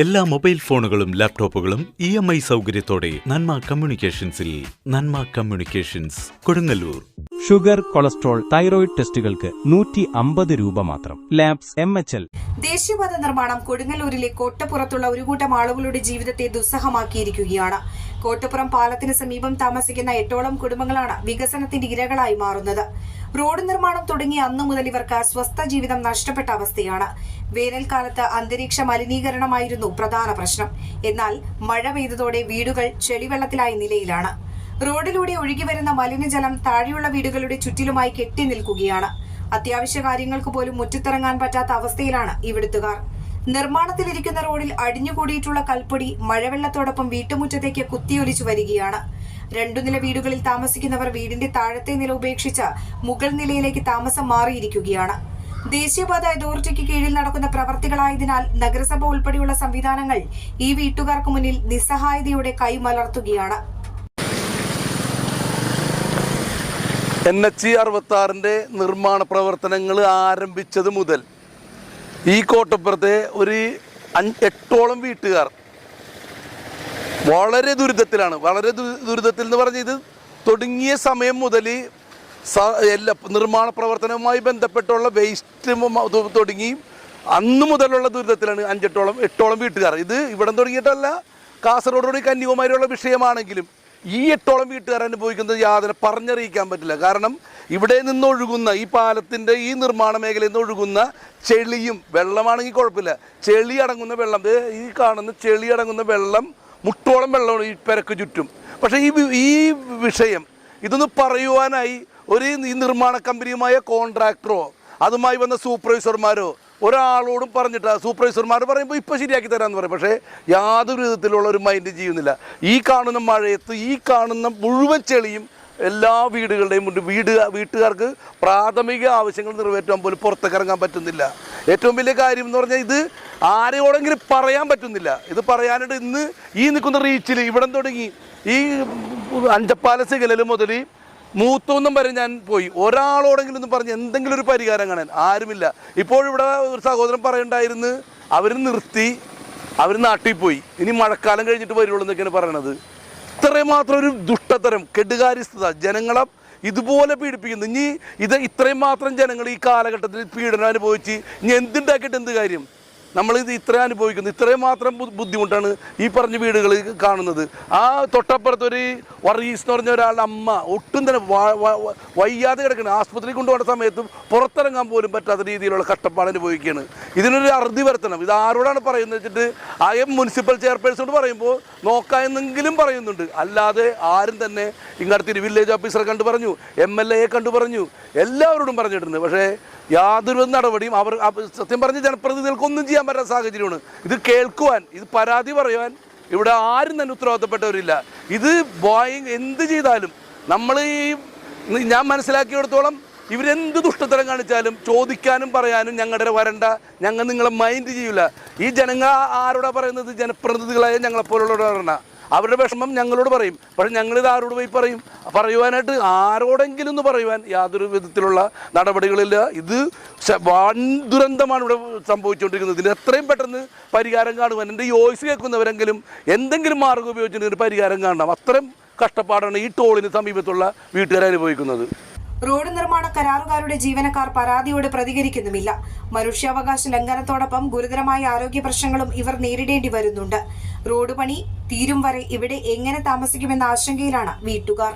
എല്ലാ മൊബൈൽ ഫോണുകളും ലാപ്ടോപ്പുകളും ഇ എം ഐ സൗകര്യത്തോടെ Nanma കമ്മ്യൂണിക്കേഷൻസിൽ Nanma communications Kodungallur. Sugar cholesterol thyroid ടെസ്റ്റുകൾക്ക് നൂറ്റി അമ്പത് രൂപ മാത്രം. Labs M H L. ദേശീയപാത നിർമ്മാണം കൊടുങ്ങല്ലൂരിലെ കോട്ടപ്പുറത്തുള്ള ഒരു കൂട്ടം ആളുകളുടെ ജീവിതത്തെ ദുസ്സഹമാക്കിയിരിക്കുകയാണ്. കോട്ടപ്പുറം പാലത്തിന് സമീപം താമസിക്കുന്ന എട്ടോളം കുടുംബങ്ങളാണ് വികസനത്തിന്റെ ഇരകളായി മാറുന്നത്. റോഡ് നിർമ്മാണം തുടങ്ങിയ അന്നു മുതൽ ഇവർക്ക് സ്വസ്ഥ ജീവിതം നഷ്ടപ്പെട്ട അവസ്ഥയാണ്. വേനൽക്കാലത്ത് അന്തരീക്ഷ മലിനീകരണമായിരുന്നു പ്രധാന പ്രശ്നം. എന്നാൽ മഴ പെയ്തതോടെ വീടുകൾ ചെളിവെള്ളത്തിലായ നിലയിലാണ്. റോഡിലൂടെ ഒഴുകിവരുന്ന മലിനജലം താഴെയുള്ള വീടുകളുടെ ചുറ്റിലുമായി കെട്ടി നിൽക്കുകയാണ്. അത്യാവശ്യ കാര്യങ്ങൾക്ക് പോലും മുറ്റത്തിറങ്ങാൻ പറ്റാത്ത അവസ്ഥയിലാണ് ഇവിടുത്തുകാർ. നിർമ്മാണത്തിലിരിക്കുന്ന റോഡിൽ അടിഞ്ഞുകൂടിയിട്ടുള്ള കൽപ്പൊടി മഴവെള്ളത്തോടൊപ്പം വീട്ടുമുറ്റത്തേക്ക് കുത്തിയൊലിച്ചു വരികയാണ്. രണ്ടു നില വീടുകളിൽ താമസിക്കുന്നവർ വീടിന്റെ താഴത്തെ നില ഉപേക്ഷിച്ച് മുകൾ നിലയിലേക്ക് താമസം മാറിയിരിക്കുകയാണ്. ദേശീയപാത അതോറിറ്റിക്ക് കീഴിൽ നടക്കുന്ന പ്രവർത്തികളായതിനാൽ നഗരസഭ ഉൾപ്പെടെയുള്ള സംവിധാനങ്ങൾ ഈ വീട്ടുകാർക്ക് മുന്നിൽ നിസ്സഹായതയോടെ കൈമലർത്തുകയാണ്. എൻ എച്ച് അറുപത്തി ആറിന്റെ നിർമ്മാണ പ്രവർത്തനങ്ങൾ ആരംഭിച്ചത് മുതൽ ഈ കോട്ടപ്പുറത്തെ ഒരു എട്ടോളം വീട്ടുകാർ വളരെ ദുരിതത്തിലാണ്. വളരെ ദുരിതത്തിൽ എന്ന് പറഞ്ഞ ഇത് തുടങ്ങിയ സമയം മുതൽ എല്ലാ നിർമ്മാണ പ്രവർത്തനവുമായി ബന്ധപ്പെട്ടുള്ള വേസ്റ്റ് തുടങ്ങി അന്ന് മുതലുള്ള ദുരിതത്തിലാണ് അഞ്ചെട്ടോളം എട്ടോളം വീട്ടുകാർ. ഇത് ഇവിടം തുടങ്ങിയിട്ടല്ല കാസർഗോഡ് കന്യാകുമാരിയുള്ള വിഷയമാണെങ്കിലും ഈ എട്ടോളം വീട്ടുകാർ അനുഭവിക്കുന്നത് യാതൊരു പറഞ്ഞറിയിക്കാൻ പറ്റില്ല. കാരണം ഇവിടെ നിന്നൊഴുകുന്ന ഈ പാലത്തിന്റെ ഈ നിർമ്മാണ മേഖലയിൽ നിന്ന് ഒഴുകുന്ന ചെളിയും വെള്ളമാണെങ്കിൽ കുഴപ്പമില്ല. ചെളി അടങ്ങുന്ന വെള്ളം ഈ കാണുന്ന ചെളി അടങ്ങുന്ന വെള്ളം മുട്ടോളം വെള്ളമാണ് ഈ പെരക്ക് ചുറ്റും. പക്ഷേ ഈ ഈ വിഷയം ഇതൊന്ന് പറയുവാനായി ഒരു നിർമ്മാണ കമ്പനിയുമായ കോൺട്രാക്ടറോ അതുമായി വന്ന സൂപ്പർവൈസർമാരോ ഒരാളോടും പറഞ്ഞിട്ട് സൂപ്പർവൈസർമാർ പറയുമ്പോൾ ഇപ്പോൾ ശരിയാക്കി തരാമെന്ന് പറയും. പക്ഷേ യാതൊരു വിധത്തിലുള്ള ഒരു മൈൻഡ് ചെയ്യുന്നില്ല. ഈ കാണുന്ന മഴയത്ത് ഈ കാണുന്ന മുഴുവൻ ചെളിയും എല്ലാ വീടുകളുടെയും മുന്നിൽ വീട് വീട്ടുകാർക്ക് പ്രാഥമിക ആവശ്യങ്ങൾ നിറവേറ്റാൻ പോലും പുറത്തേക്ക് ഇറങ്ങാൻ പറ്റുന്നില്ല. ഏറ്റവും വലിയ കാര്യം എന്ന് പറഞ്ഞാൽ ഇത് ആരെയോടെങ്കിലും പറയാൻ പറ്റുന്നില്ല. ഇത് പറയാനായിട്ട് ഇന്ന് ഈ നിൽക്കുന്ന റീച്ചിൽ ഇവിടെ തുടങ്ങി. ഈ അഞ്ചപ്പാല സിഗനൽ മുതൽ മൂത്തൊന്നും വരെ ഞാൻ പോയി. ഒരാളോടെങ്കിലും ഒന്ന് പറഞ്ഞ് എന്തെങ്കിലും ഒരു പരിഹാരം കാണാൻ ആരുമില്ല. ഇപ്പോഴിവിടെ ഒരു സഹോദരൻ പറയണ്ടായിരുന്നു അവർ നിർത്തി അവർ നാട്ടിൽ പോയി. ഇനി മഴക്കാലം കഴിഞ്ഞിട്ട് വരുള്ളൂ എന്നൊക്കെയാണ് പറയണത്. ഇത്രയും മാത്രം ഒരു ദുഷ്ടതരം കെടുകാര്യസ്ഥത ജനങ്ങളെ ഇതുപോലെ പീഡിപ്പിക്കുന്നു. ഇനി ഇത് ഇത്രയും മാത്രം ജനങ്ങൾ ഈ കാലഘട്ടത്തിൽ പീഡനം അനുഭവിച്ച് ഇനി എന്തുണ്ടാക്കിയിട്ട് എന്ത് കാര്യം? നമ്മൾ ഇത് ഇത്രയും അനുഭവിക്കുന്നു. ഇത്രയും മാത്രം ബുദ്ധിമുട്ടാണ് ഈ പറഞ്ഞ വീടുകൾ കാണുന്നത്. ആ തൊട്ടപ്പുറത്തൊരു വർഗീസ് എന്ന് പറഞ്ഞ ഒരാളുടെ അമ്മ ഒട്ടും തന്നെ വയ്യാതെ കിടക്കുന്നത് ആസ്പത്രിയിൽ കൊണ്ടുപോകുന്ന സമയത്തും പുറത്തിറങ്ങാൻ പോലും പറ്റാത്ത രീതിയിലുള്ള കഷ്ടപ്പാട് അനുഭവിക്കുകയാണ്. ഇതിനൊരു അറുതി വരുത്തണം. ഇത് ആരോടാണ് പറയുന്നത് വെച്ചിട്ട് ആയ മുനിസിപ്പൽ ചെയർപേഴ്സണോട് പറയുമ്പോൾ നോക്കാമെന്നെങ്കിലും പറയുന്നുണ്ട്. അല്ലാതെ ആരും തന്നെ ഇങ്ങടുത്തൊരു വില്ലേജ് ഓഫീസറെ കണ്ടു പറഞ്ഞു എം എൽ എയെ കണ്ടു പറഞ്ഞു എല്ലാവരോടും പറഞ്ഞിട്ടുണ്ട്. പക്ഷേ യാതൊരു നടപടിയും അവർ സത്യം പറഞ്ഞ ജനപ്രതിനിധികൾക്കൊന്നും ചെയ്യാൻ പറ്റാത്ത സാഹചര്യമാണ്. ഇത് കേൾക്കുവാൻ ഇത് പരാതി പറയുവാൻ ഇവിടെ ആരും തന്നെ ഉത്തരവാദിത്തപ്പെട്ടവരില്ല. ഇത് ബോയിങ് എന്ത് ചെയ്താലും നമ്മൾ ഈ ഞാൻ മനസ്സിലാക്കിയിടത്തോളം ഇവരെന്ത് ദുഷ്ടത്തരം കാണിച്ചാലും ചോദിക്കാനും പറയാനും ഞങ്ങളുടെ വരണ്ട ഞങ്ങൾ നിങ്ങളെ മൈൻഡ് ചെയ്യൂല. ഈ ജനങ്ങൾ ആരോടാ പറയുന്നത്? ജനപ്രതിനിധികളായ ഞങ്ങളെപ്പോലുള്ളവരോടാ അവരുടെ വിഷമം ഞങ്ങളോട് പറയും. പക്ഷെ ഞങ്ങളിത് ആരോട് പോയി പറയും? പറയുവാനായിട്ട് ആരോടെങ്കിലും ഒന്ന് പറയുവാൻ യാതൊരു വിധത്തിലുള്ള നടപടികളില്ല. ഇത് വൻ ദുരന്തമാണ് ഇവിടെ സംഭവിച്ചുകൊണ്ടിരിക്കുന്നത്. ഇതിന് എത്രയും പെട്ടെന്ന് പരിഹാരം കാണുവാൻ എന്റെ ഈ വോയിസ് കേൾക്കുന്നവരെങ്കിലും എന്തെങ്കിലും മാർഗം ഉപയോഗിച്ചിട്ട് ഇതിന് പരിഹാരം കാണണം. അത്രയും കഷ്ടപ്പാടാണ് ഈ ടോളിന് സമീപത്തുള്ള വീട്ടുകാർ അനുഭവിക്കുന്നത്. റോഡ് നിർമ്മാണ കരാറുകാരുടെ ജീവനക്കാർ പരാതിയോട് പ്രതികരിക്കുന്നുമില്ല. മനുഷ്യാവകാശ ലംഘനത്തോടൊപ്പം ഗുരുതരമായ ആരോഗ്യ പ്രശ്നങ്ങളും ഇവർ നേരിടേണ്ടി വരുന്നുണ്ട്. റോഡ് പണി തീരും വരെ ഇവിടെ എങ്ങനെ താമസിക്കുമെന്ന ആശങ്കയിലാണ് വീട്ടുകാർ.